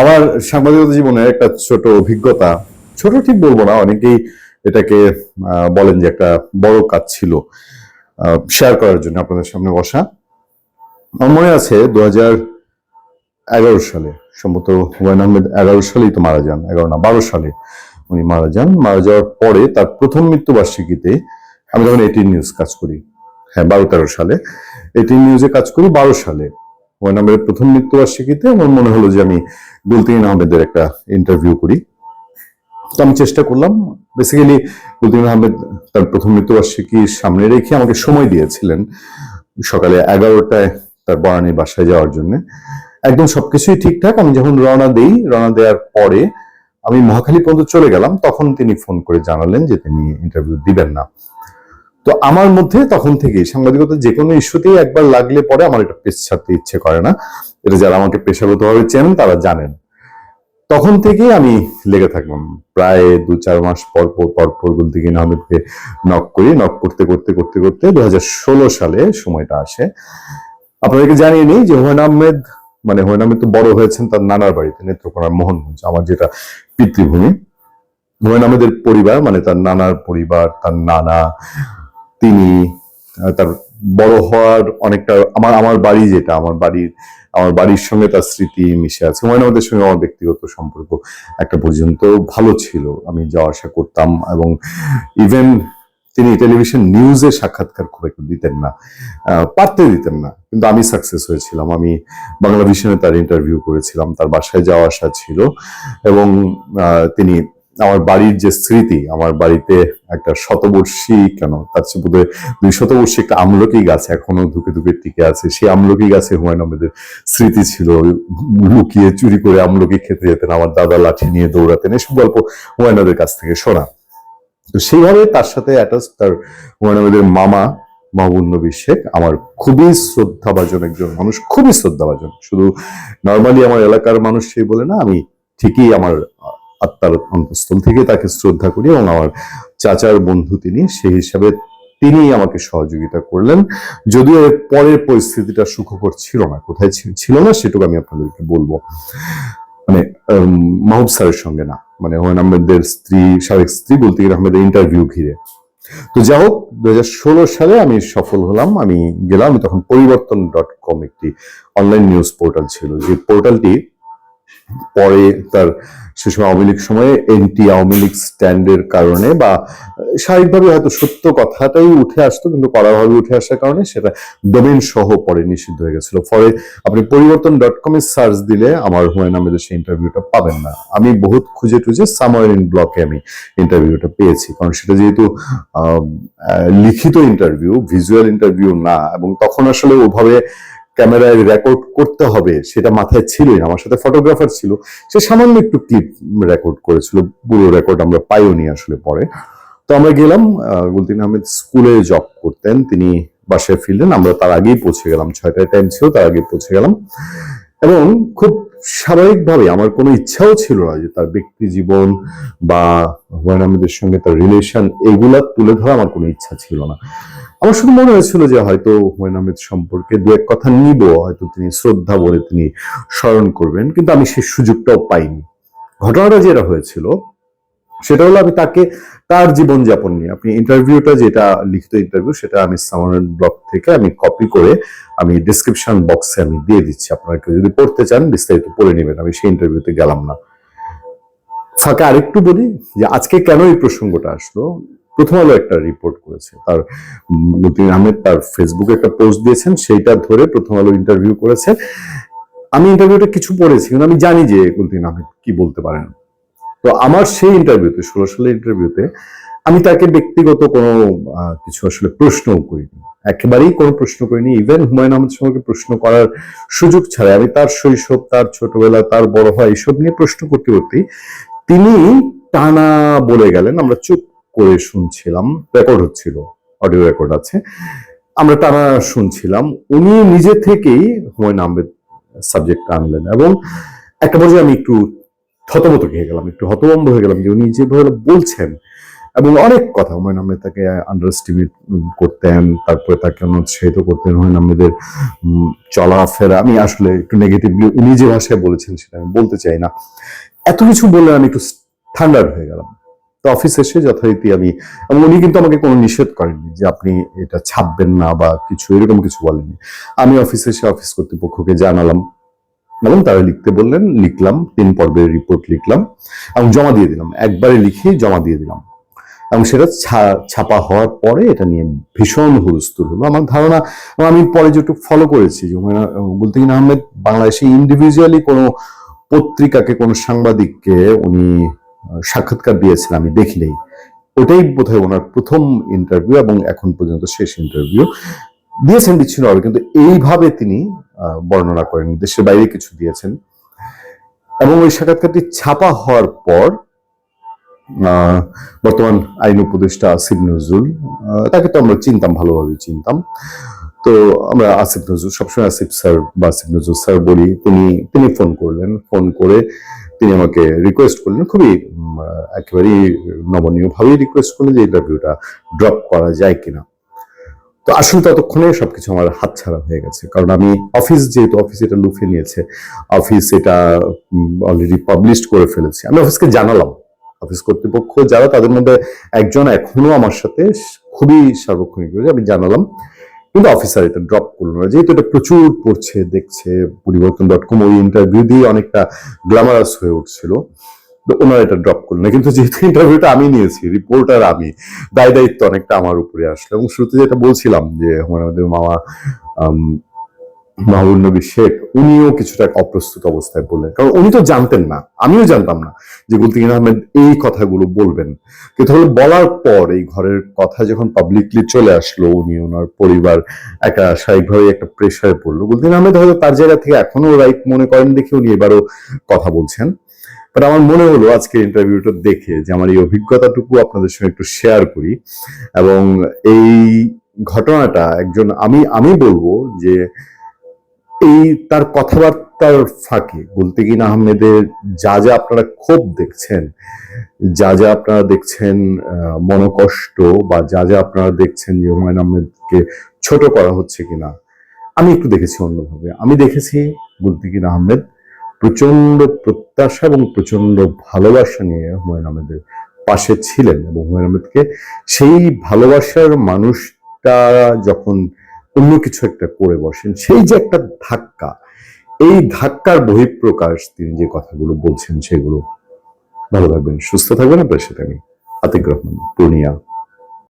আমার সাংবাদিকতা জীবনে একটা ছোট অভিজ্ঞতা, ছোট ঠিক বলব না, অনেকেই এটাকে বলেন যে একটা বড় কাজ ছিল শেয়ার করার জন্য আপনাদের সামনে বসা। আমার মনে আছে দু এগারো সালে, সম্ভবত হুমায়ুন আহমেদ এগারো সালেই তো মারা যান, এগারো না, বারো সালে উনি মারা যান। মারা যাওয়ার পরে তার প্রথম মৃত্যুবার্ষিকীতে আমি যখন এটিন নিউজ কাজ করি হ্যাঁ বারো তেরো সালে এটিন নিউজে কাজ করি, বারো সালে। আহমেদের প্রথম মৃত্যুবার্ষিকীতে আমার মনে হলো যে আমি গুলতিন আহমেদের একটা ইন্টারভিউ করি। তো আমি চেষ্টা করলাম। বেসিক্যালি গুলতিন আহমেদ তার প্রথম মৃত্যুবার্ষিকী সামনে রেখে আমাকে সময় দিয়েছিলেন সকালে এগারোটায় তার বরানির বাসায় যাওয়ার জন্য। একদম সবকিছুই ঠিকঠাক। আমি যখন রওনা দেই, রওনা দেওয়ার পরে আমি মহাখালী পর্যন্ত চলে গেলাম। তখন তিনি ফোন করে জানালেন যে তিনি ইন্টারভিউ দিবেন না। তো আমার মধ্যে তখন থেকে সাংবাদিকতা যে কোনো ইস্যুতেই একবার লাগলে পরে আমার এটা পেশ ছাড়তে ইচ্ছে করে না। এটা যারা আমাকে পেশাগতভাবে চেনেন, তারা জানেন। তখন থেকে আমি লেগে থাকলাম। প্রায় দু চার মাস পর পর পর পর নক করি। নক করতে করতে করতে করতে দু হাজার ষোলো সালে সময়টা আসে। আপনাদেরকে জানিয়ে নিই যে হুমায়ুন আহমেদ মানে হুমায়ুন আহমেদ তো বড় হয়েছেন তার নানার বাড়িতে, নেত্রকোনার মোহনগঞ্জ, আমার যেটা পিতৃভূমি। হুমায়ুন আহমেদের পরিবার মানে তার নানার পরিবার, তার নানা তিনি তার বড় হওয়ার অনেকটা আমার আমার বাড়ি যেটা, আমার বাড়ির আমার বাড়ির সঙ্গে তার স্মৃতি মিশে আছে। হুমায়ুন আহমেদের সঙ্গে আমার ব্যক্তিগত সম্পর্ক একটা পর্যন্ত ভালো ছিল, আমি যাওয়া আসা করতাম এবং ইভেন তিনি টেলিভিশন নিউজে সাক্ষাৎকার খুব একটা দিতেন না পারতে দিতেন না, কিন্তু আমি সাকসেস হয়েছিলাম। আমি বাংলা ভিশনে তার ইন্টারভিউ করেছিলাম, তার বাসায় যাওয়া আসা ছিল এবং তিনি আমার বাড়ির যে স্মৃতি, আমার বাড়িতে একটা শতবর্ষী কেন? তার চেয়ে দুই শতবর্ষী একটা আমলকি গাছ এখনও ধুকে ধুকে টিকে আছে। সেই আমলকি গাছে হুমায়ুন আহমেদের স্মৃতি ছিল। লুকিয়ে চুরি করে আমলকি খেতে যেতেন, আমার দাদা লাঠি নিয়ে দৌড়াতেন, এসব গল্প হুমায়ুন আহমেদের কাছ থেকে শোনা। তো সেইভাবে তার সাথে অ্যাটাচ তার হুমায়ুন আহমেদের মামা মাহবুব নবী শেখ, আমার খুবই শ্রদ্ধাভাজন একজন মানুষ, খুবই শ্রদ্ধাভাজন। শুধু নর্মালি আমার এলাকার মানুষ সেই বলে না, আমি ঠিকই আমার আত্মার অন্তঃস্থল থেকে তাকে শ্রদ্ধা করি এবং আমার চাচার বন্ধু তিনি, সেই হিসাবে তিনি আমাকে সহযোগিতা করলেন। যদিও এর পরের পরিস্থিতিটা সুখকর ছিল না, কোথায় ছিল না সেটুকু আমি আপনাদেরকে বলব। মানে মাহবুব স্যারের সঙ্গে না মানে হুমায়ুন আহমেদের স্ত্রী, সাবেক স্ত্রী বলতে গেলে আহমেদের ইন্টারভিউ ঘিরে। তো যাই হোক দু হাজার ষোলো সালে আমি সফল হলাম, আমি গেলাম তখন পরিবর্তন ডট কম একটি অনলাইন নিউজ পোর্টাল ছিল, যে পোর্টালটি পরে তার সে সময় আওয়ামী লীগ সময়ে এনটি আওয়ামী লীগ স্ট্যান্ডের কারণে বা স্বাভাবিকভাবে হয়তো সত্য কথাটাই উঠে আসতো, কিন্তু কড়াভাবে উঠে আসার কারণে সেটা ডোমেন সহ পরে নিষিদ্ধ হয়ে গেছিল। ফলে আপনি পরিবর্তন ডট কমে সার্চ দিলে আমার হুমায়ুন আহমেদের সেই ইন্টারভিউটা পাবেন না। আমি বহুত খুঁজে টুজে সামার ইন ব্লকে আমি ইন্টারভিউটা পেয়েছি। কারণ সেটা যেহেতু লিখিত ইন্টারভিউ ভিজুয়াল ইন্টারভিউ না, এবং তখন আসলে ওভাবে ক্যামেরায় রেকর্ড করতে হবে, সেটা মাথায় ছিলই আমার সাথে ফটোগ্রাফার ছিল, সে সামান্য একটু ক্লিপ রেকর্ড করেছিল, পুরো রেকর্ড আমরা পাইও নি আসলে পরে। তো আমরা গেলাম গুলতিন আহমেদ স্কুলে জব করতেন, তিনি বাসায় ফিরলেন, আমরা তার আগেই পৌঁছে গেলাম, ছয়টায় টাইম ছিল, তার আগে পৌঁছে গেলাম। এবং খুব স্বাভাবিকভাবে আমার কোনো ইচ্ছাও ছিল না যে তার ব্যক্তি জীবন বা হুমায়ুন আহমেদের সঙ্গে তার রিলেশন এগুলা তুলে ধরা আমার কোনো ইচ্ছা ছিল না। আমার মনে হয়েছিল যে হয়তো হুমায়ুন আহমেদ সম্পর্কে দু এক কথা নিব, হয়তো তিনি শ্রদ্ধা বলে তিনি স্মরণ করবেন, কিন্তু আমি সেই সুযোগটাও পাইনি। ঘটনাটা যেটা হয়েছিল, সেটা হলো আমি তাকে, তার জীবনযাপন নিয়ে, আপনি ইন্টারভিউটা যেটা, লিখিত ইন্টারভিউ সেটা আমি সামারের ব্লগ থেকে আমি কপি করে আমি ডিসক্রিপশন বক্সে আমি দিয়ে দিচ্ছি। আপনারা কেউ যদি পড়তে চান, বিস্তারিত পড়ে নেবেন, আমি সেই ইন্টারভিউতে গেলাম না। ফাঁকে আরেকটু বলি যে আজকে কেন এই প্রসঙ্গটা আসলো? প্রথম আলো একটা রিপোর্ট করেছে। তার মতিন আহমেদ তার ফেসবুকে একটা পোস্ট দিয়েছেন, সেইটা ধরে প্রথম আলো ইন্টারভিউ করেছে। আমি ইন্টারভিউটা কিছু পড়েছি কিন্তু আমি জানি যে কুলতিন আহমেদ কি বলতে পারেন। তো আমার সেই ইন্টারভিউতে ষোলো সালের ইন্টারভিউতে আমি তাকে ব্যক্তিগত কোনো কিছু আসলে প্রশ্নও করিনি। একেবারেই কোনো প্রশ্ন করিনি ইভেন হুমায়ুন আহমেদ সম্পর্কে প্রশ্ন করার সুযোগ ছাড়াই। আমি তার শৈশব, তার ছোটবেলা, তার বড় হয় এইসব নিয়ে প্রশ্ন করতে করতেই তিনি টানা বলে গেলেন, আমরা চুপ করে শুনছিলাম রেকর্ড হচ্ছিল অডিও রেকর্ড আছে। আমরা টানা শুনছিলাম, উনি নিজে থেকেই হুমায়ুন আহমেদ সাবজেক্ট আনলেন এবং একটা পর্যায়ে আমি একটু থতমত খেয়ে গেলাম, একটু হতভম্ব হয়ে গেলাম যে উনি যেভাবে বলছেন এবং অনেক কথা, হুমায়ুন আহমেদ তাকে আন্ডার এস্টিমেট করতেন, তারপরে তাকে উৎসাহিত করতেন হুমায়ুন আহমেদের চলাফেরা। আমি আসলে একটু নেগেটিভলি উনি যে ভাষায় বলেছেন সেটা আমি বলতে চাই না। এত কিছু বলে আমি একটু ঠান্ডার হয়ে গেলাম। তো অফিস এসে যথারীতি আমি উনি কিন্তু আমাকে কোনো নিষেধ করেননি যে আপনি এটা ছাপবেন না বা কিছু, এরকম কিছু বলেননি। আমি অফিসে এসে অফিস কর্তৃপক্ষকে জানালাম এবং তারা লিখতে বললেন, লিখলাম, তিন পর্বের রিপোর্ট লিখলাম এবং জমা দিয়ে দিলাম। একবারে লিখে জমা দিয়ে দিলাম। এবং সেটা ছাপা হওয়ার পরে এটা নিয়ে ভীষণ হুলস্থুল হলো। আমার ধারণা আমি পরে যেটুকু ফলো করেছি, যে গুলতিন আহমেদ বাংলাদেশে ইন্ডিভিজুয়ালি কোনো পত্রিকাকে, কোনো সাংবাদিককে উনি সাক্ষাৎকার দিয়েছেন আমি দেখি নেই। ওটাই বোধহয় ওনার প্রথম ইন্টারভিউ এবং এখন পর্যন্ত শেষ ইন্টারভিউ দিয়েছেন বিচ্ছিন্নভাবে কিন্তু এইভাবে তিনি আহ, বর্ণনা করেন দেশের বাইরে কিছু দিয়েছেন। এবং ওই সাক্ষাৎকারটি ছাপা হওয়ার পর বর্তমান আইন উপদেষ্টা আসিফ নজরুল তাকে তো আমরা চিনতাম ভালোভাবে চিনতাম। তো আমরা আসিফ নজরুল সবসময় আসিফ স্যার বা আসিফ নজরুল স্যার বলি তিনি তিনি ফোন করলেন। ফোন করে তিনি আমাকে রিকোয়েস্ট করলেন, খুবই একেবারেই নমনীয় ভাবেই রিকোয়েস্ট করলেন যে ইন্টারভিউটা ড্রপ করা যায় কিনা। তো আসলে ততক্ষণে সবকিছু আমার হাতছাড়া হয়ে গেছে। কারণ আমি অফিস যেহেতু অফিস এটা লুফে নিয়েছে অফিস এটা অলরেডি পাবলিশ করে ফেলেছে। আমি অফিসকে জানালাম। অফিস কর্তৃপক্ষ যারা, তাদের মধ্যে একজন এখনও আমার সাথে খুবই সার্বক্ষণিক আমি জানালাম। কিন্তু অফিসার এটা ড্রপ করল না। যেহেতু এটা প্রচুর পড়ছে, দেখছে পরিবর্তন ডট কম ওই ইন্টারভিউ দিয়ে অনেকটা গ্ল্যামারাস হয়ে উঠছিল। ওনারা এটা ড্রপ করল না। কিন্তু যেহেতু ইন্টারভিউটা আমি নিয়েছি রিপোর্টার আমি, দায় দায়িত্ব অনেকটা আমার উপরে আসলো। এবং শুরুতে যেটা বলছিলাম যে আমাদের মামা মাহবুব নবী শেখ, উনিও কিছুটা অপ্রস্তুত অবস্থায় বললেন। কারণ উনি তো জানতেন না, আমিও জানতাম না যে গুলতিন আহমেদ এই কথাগুলো বলবেন। কিন্তু হলো বলার পর এই ঘরের কথা যখন পাবলিকলি চলে আসলো, উনি ওনার পরিবার একটা স্বাভাবিকভাবে একটা প্রেশারে পড়ল। গুলতিন আহমেদ হয়তো তার জায়গা থেকে এখনও রাইট মনে করেন দেখে উনি এবারও কথা বলছেন। বাট আমার মনে হলো আজকে ইন্টারভিউটা দেখে যে আমার এই অভিজ্ঞতাটুকু আপনাদের সঙ্গে একটু শেয়ার করি। এবং এই ঘটনাটা একজন আমি আমি বলব যে এই তার কথাবার্তার ফাঁকে গুলতিগিন আহমেদের যা যা আপনারা ক্ষোভ দেখছেন, যা যা আপনারা দেখছেন মনকষ্ট বা যা যা আপনারা দেখছেন যে হুমায়ুন আহমেদকে ছোট করা হচ্ছে কিনা, আমি একটু দেখেছি অন্যভাবে। আমি দেখেছি গুলতিগিন আহমেদ প্রচণ্ড প্রত্যাশা এবং প্রচণ্ড ভালোবাসা নিয়ে হুমায়ুন আহমেদের পাশে ছিলেন এবং হুমায়ুন আহমেদকে সেই ভালোবাসার মানুষটা যখন অন্য কিছু একটা করে বসেন। সেই যে একটা ধাক্কা, এই ধাক্কার বহিঃপ্রকাশ তিনি যে কথাগুলো বলছেন সেগুলো ভালো থাকবেন, সুস্থ থাকবেন। আপনার সাথে আমি আতিক রহমান, পূর্ণিয়া।